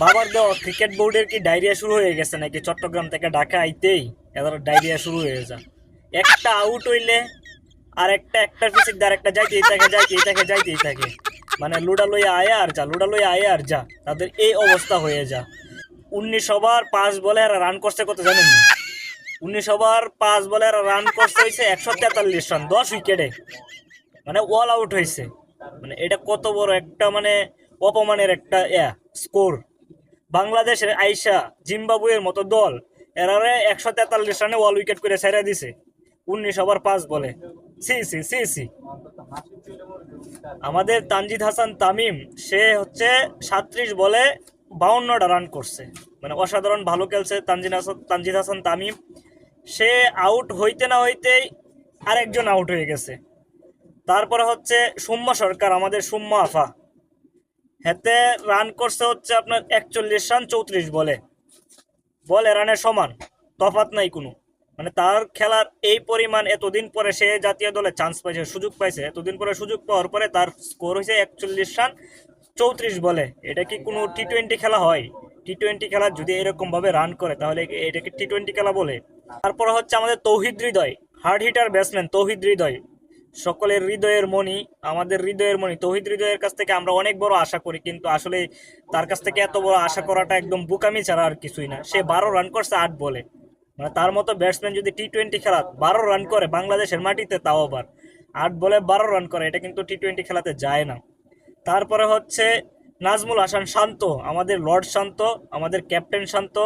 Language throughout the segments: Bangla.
বাবার দেওয়া ক্রিকেট বোর্ডের কি ডায়রিয়া শুরু হয়ে গেছে নাকি চট্টগ্রাম থেকে ঢাকা আইতেই এদের ডায়রিয়া শুরু হয়ে যা একটা আউট হইলে আর একটা একটার পিছিয়ে আর একটা যাইতেই থাকে যাইতেই থাকে যাইতেই থাকে। মানে লুডা লইয়া আয়া আর যা, লুডা লইয়া আয়া আর যা, তাদের এই অবস্থা হয়ে যা। উনিশ ওভার পাঁচ বলে আর রান করছে কত জানেন? উনিশ ওভার পাঁচ বলে আর রান করছে হয়েছে একশো তেতাল্লিশ রান, দশ উইকেটে মানে অল আউট হয়েছে মানে এটা কত বড় একটা মানে অপমানের একটা স্কোর বাংলাদেশের আইসা জিম্বাবুয়ের মতো দল এরারে একশো তেতাল্লিশ রানে ওয়াল উইকেট করে ছেড়ে দিছে। উনিশ ওভার পাঁচ বলে। সি সি সি সি। আমাদের তানজিদ হাসান তামিম, সে হচ্ছে সাত্রিশ বলে বাউন্নটা রান করছে। মানে অসাধারণ ভালো খেলছে তানজিদ হাসান তানজিদ হাসান তামিম। সে আউট হইতে না হইতেই আরেকজন আউট হয়ে গেছে। তারপরে হচ্ছে সুম্মা সরকার, আমাদের সুম্মা আফা। হেতে রান করছে হচ্ছে আপনার একচল্লিশ রান চৌত্রিশ বলে। বলে রানের সমান তফাত নাই কোনো। মানে তার খেলার এই পরিমাণ এতদিন পরে সে জাতীয় দলে চান্স পাইছে, সুযোগ পাইছে। এতদিন পরে সুযোগ পাওয়ার পরে তার স্কোর হয়েছে একচল্লিশ রান চৌত্রিশ বলে। এটা কি কোনো টি টোয়েন্টি খেলা হয়? টি টোয়েন্টি খেলা যদি এরকম ভাবে রান করে, তাহলে এটাকে টি টোয়েন্টি খেলা বলে। তারপরে হচ্ছে আমাদের Towhid Hridoy hard hitter batsman Towhid Hridoy. সকলের হৃদয়ের মণি, আমাদের হৃদয়ের মণি, তৌহিদ হৃদয়ের কাছ থেকে আমরা অনেক বড় আশা করি, কিন্তু আসলে তার কাছ থেকে এত বড় আশা করাটা একদম বুকামি ছাড়া আর কিছুই না। সে বারো রান করছে আট বলে। মানে তার মতো ব্যাটসম্যান যদি টি টোয়েন্টি খেলা, বারো রান করে বাংলাদেশের মাটিতে, তাও আবার আট বলে বারো রান করে, এটা কিন্তু টি টোয়েন্টি খেলাতে যায় না। তারপরে হচ্ছে নাজমুল হাসান শান্ত, আমাদের লর্ড শান্ত, আমাদের ক্যাপ্টেন শান্ত,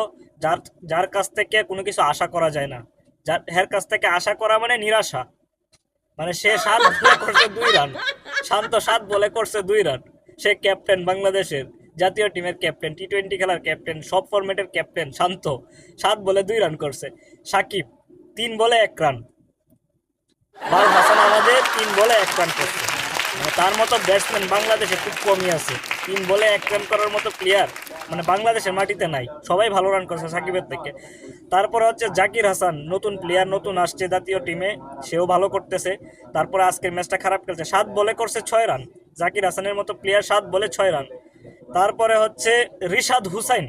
যার যার কাছ থেকে কোনো কিছু আশা করা যায় না। যার, হের কাছ থেকে আশা করা মানে নিরাশা। মানে সে সাত বলে করছে দুই রান শান্ত সাত বলে করছে দুই রান সে ক্যাপ্টেন বাংলাদেশের জাতীয় টিমের ক্যাপ্টেন টি টোয়েন্টি খেলার ক্যাপ্টেন সব ফরম্যাটের ক্যাপ্টেন শান্ত। সাত বলে দুই রান করছে। সাকিব, তিন বলে এক রান আমাদের তিন বলে এক রান করছে। মানে তার মতো ব্যাটসম্যান বাংলাদেশে খুব কমই আছে। তিন বলে এক রান করার মতো প্লেয়ার মানে বাংলাদেশের মাটিতে নাই। সবাই ভালো রান করছে সাকিবের থেকে। তারপরে হচ্ছে জাকির হাসান, নতুন প্লেয়ার নতুন আসছে জাতীয় টিমে সেও ভালো করতেছে। তারপরে আজকের ম্যাচটা খারাপ খেলছে। সাত বলে করছে ছয় রান জাকির হাসানের মতো প্লেয়ার সাত বলে ছয় রান তারপরে হচ্ছে রিশাদ হুসাইন।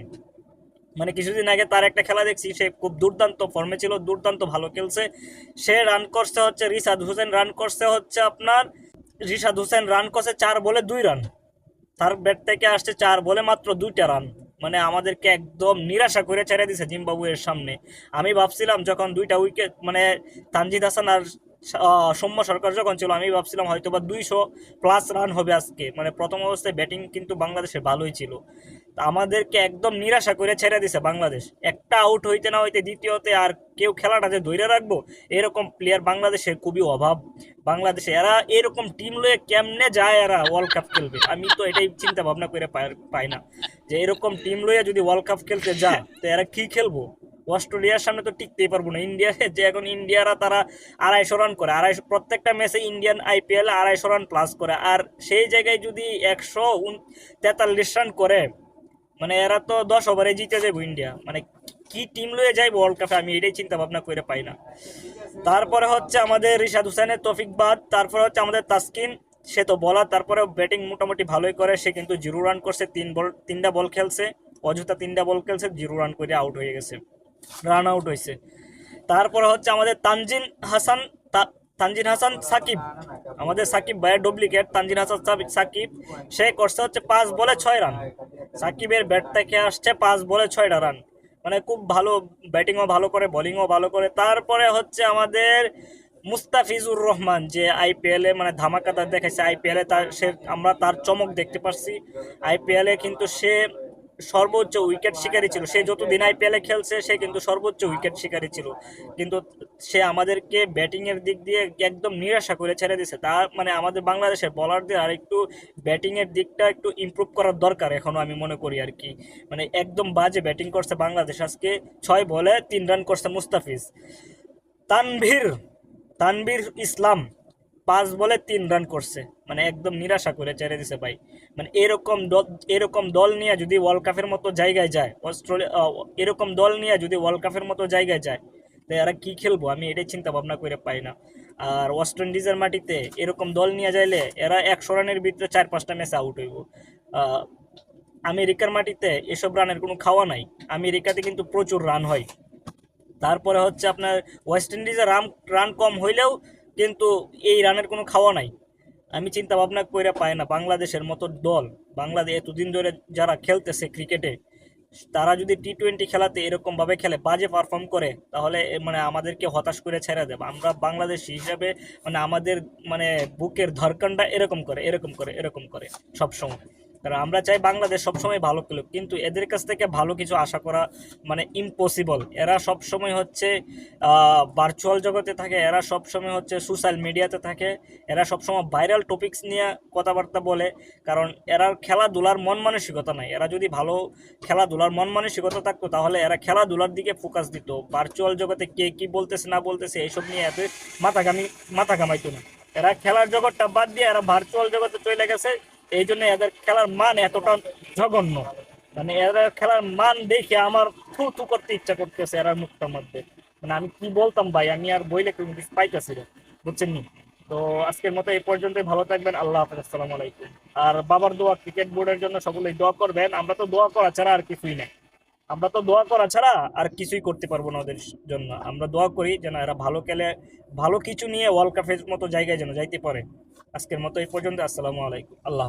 মানে কিছুদিন আগে তার একটা খেলা দেখছি, সে খুব দুর্দান্ত ফর্মে ছিল, দুর্দান্ত ভালো খেলছে। সে রান করছে হচ্ছে রিশাদ হুসেন রান করছে হচ্ছে আপনার রিশাদ হুসেন রান করছে চার বলে দুই রান তার ব্যাট থেকে আসছে চার বলে মাত্র দুইটা রান। মানে আমাদেরকে একদম নিরাশা করে ছেড়ে দিছে জিম্বাবুয়ের সামনে। আমি ভাবছিলাম যখন দুইটা উইকেট মানে তানজিদ হাসান আর সৌম্য সরকার যখন ছিল, আমি ভাবছিলাম হয়তো বা দুইশো প্লাস রান হবে আজকে। মানে প্রথম অবস্থায় ব্যাটিং কিন্তু বাংলাদেশে ভালোই ছিল। আমাদেরকে একদম নিরাশা করে ছেড়ে দিছে বাংলাদেশ। একটা আউট হইতে না হইতে দ্বিতীয়তে আর কেউ খেলাটা যে ধরে রাখব, এরকম প্লেয়ার বাংলাদেশের খুবই অভাব। বাংলাদেশে এরা এরকম টিম লয়ে কেমনে যায় এরা ওয়ার্ল্ড কাপ খেলবে? আমি তো এটাই চিন্তা ভাবনা করে পাই- না। যে এরকম টিম লইয়া যদি ওয়ার্ল্ড কাপ খেলতে যায়, তো এরা কি খেলব? অস্ট্রেলিয়ার সামনে তো টিকতেই পারব না। ইন্ডিয়া যে এখন ইন্ডিয়ারা তারা আড়াইশো রান করে, আড়াইশো, প্রত্যেকটা ম্যাচে ইন্ডিয়ান আইপিএল আড়াইশো রান প্লাস করে। আর সেই জায়গায় যদি একশো তেতাল্লিশ রান করে মানে এরা তো দশ ওভারে জিতে যাব ইন্ডিয়া মানে কি টিম লয়ে যাইবো ওয়ার্ল্ড কাপে আমি এটাই চিন্তা ভাবনা করে পাই না। তারপরে হচ্ছে আমাদের রিশাদ হুসেনের তফিক বাদ, তারপরে হচ্ছে আমাদের তাসকিন, সে তো বলার তারপরে ব্যাটিং মোটামুটি ভালোই করে, সে কিন্তু জিরো রান করছে, তিন বল, তিনটা বল খেলছে, অযথা তিনটা বল খেলছে, জিরো রান করে আউট হয়ে গেছে রান আউট হয়েছে তারপরে হচ্ছে আমাদের তানজিন হাসান তানজিন হাসান সাকিব। আমাদের সাকিব ভাইয়ের ডুপ্লিকেট তানজিন হাসান সাকিব। সে করছে হচ্ছে পাঁচ বলে ছয় রান। সাকিবের ব্যাট থেকে আসছে পাঁচ বলে ছয়টা রান। মানে খুব ভালো ব্যাটিংও ভালো করে বোলিংও ভালো করে। তারপরে হচ্ছে আমাদের মুস্তাফিজুর রহমান, যে আইপিএলে মানে ধামাকাদার দেখেছে আইপিএলে তার সে আমরা তার চমক দেখতে পারছি। আইপিএলে কিন্তু সে সর্বোচ্চ উইকেট শিকারী ছিল। সে যতদিন আইপিএলে খেলছে, সে কিন্তু সর্বোচ্চ উইকেট শিকারী ছিল। কিন্তু সে আমাদেরকে ব্যাটিংয়ের দিক দিয়ে একদম নিরাশা করে ছেড়ে দিয়েছে। তা মানে আমাদের বাংলাদেশের বলারদের আর একটু ব্যাটিংয়ের দিকটা একটু ইমপ্রুভ করার দরকার এখনও আমি মনে করি আর কি। মানে একদম বাজে ব্যাটিং করছে বাংলাদেশ। আজকে ছয় বলে তিন রান করছে মুস্তাফিজ। তানভীর তানভীর ইসলাম পাঁচ বলে তিন রান করছে। মানে একদম নিরাশা করে ছেড়ে দিছে ভাই। মানে এরকম দল এরকম দল নিয়ে যদি ওয়ার্ল্ড কাপের মতো জায়গায় যায় অস্ট্রেলিয়া এরকম দল নিয়ে যদি ওয়ার্ল্ড কাপের মতো জায়গায় যায় তাই এরা কি খেলব? আমি এটাই চিন্তা ভাবনা করে পাই না। আর ওয়েস্ট ইন্ডিজের মাটিতে এরকম দল নিয়ে যাইলে এরা একশো রানের ভিতরে চার, পাঁচটা ম্যাচ আউট হইব। আমেরিকার মাটিতে এসব রানের কোনো খাওয়া নাই। আমেরিকাতে কিন্তু প্রচুর রান হয়। তারপরে হচ্ছে আপনার ওয়েস্ট ইন্ডিজের রান রান কম হইলেও কিন্তু এই রানের কোনো খাওয়া নাই। আমি চিন্তা ভাবনা করে পাই না, বাংলাদেশের মতো দল বাংলাদেশ এতদিন ধরে যারা খেলতেছে ক্রিকেটে, তারা যদি টি টোয়েন্টি খেলাতে এরকমভাবে খেলে, বাজে পারফর্ম করে, তাহলে মানে আমাদেরকে হতাশ করে ছেড়ে দেবে। আমরা বাংলাদেশ হিসাবে মানে আমাদের মানে বুকের ধরকানটা এরকম করে এরকম করে এরকম করে সব সময় কারণ আমরা চাই বাংলাদেশ সবসময় ভালো খেলুক, কিন্তু এদের কাছ থেকে ভালো কিছু আশা করা মানে ইম্পসিবল এরা সব সময় হচ্ছে ভার্চুয়াল জগতে থাকে, এরা সব সময় হচ্ছে সোশ্যাল মিডিয়াতে থাকে, এরা সব সময় ভাইরাল টপিকস নিয়ে কথাবার্তা বলে, কারণ এরা খেলাধুলার মন মানসিকতা নাই। এরা যদি ভালো খেলাধুলার মন মানসিকতা থাকতো, তাহলে এরা খেলাধুলার দিকে ফোকাস দিত। ভার্চুয়াল জগতে কে কি বলতেছে, না বলতেছে, এইসব নিয়ে এত মাথা ঘামি মাথা ঘামাইতো না। এরা খেলার জগৎটা বাদ দিয়ে এরা ভার্চুয়াল জগতে চলে গেছে। এই জন্য এদের খেলার মান এতটা জঘন্য। মানে এরা খেলার মান দেখে আমার থু থু করতে ইচ্ছা করতেছে এরা মুখটার মধ্যে। মানে আমি কি বলতাম ভাই, আমি আর বইলে পাইতেছি না, বুঝছেন নি? তো আজকের মতো এই পর্যন্তই, ভালো থাকবেন, আল্লাহ হাফেজ, আসসালামু আলাইকুম। আর বাবার দোয়া ক্রিকেট বোর্ডের জন্য সকলেই দোয়া করবেন, আমরা তো দোয়া করা ছাড়া আর কিছুই নাই আমরা তো দোয়া করা ছাড়া আর কিছুই করতে পারব না ওদের জন্য। আমরা দোয়া করি যেন এরা ভালো খেলে, ভালো কিছু নিয়ে ওয়ার্ল্ড কাপের মতো জায়গায় যেন যাইতে পারে। আজকের মতো এই পর্যন্ত, আসসালামু আলাইকুম, আল্লাহ।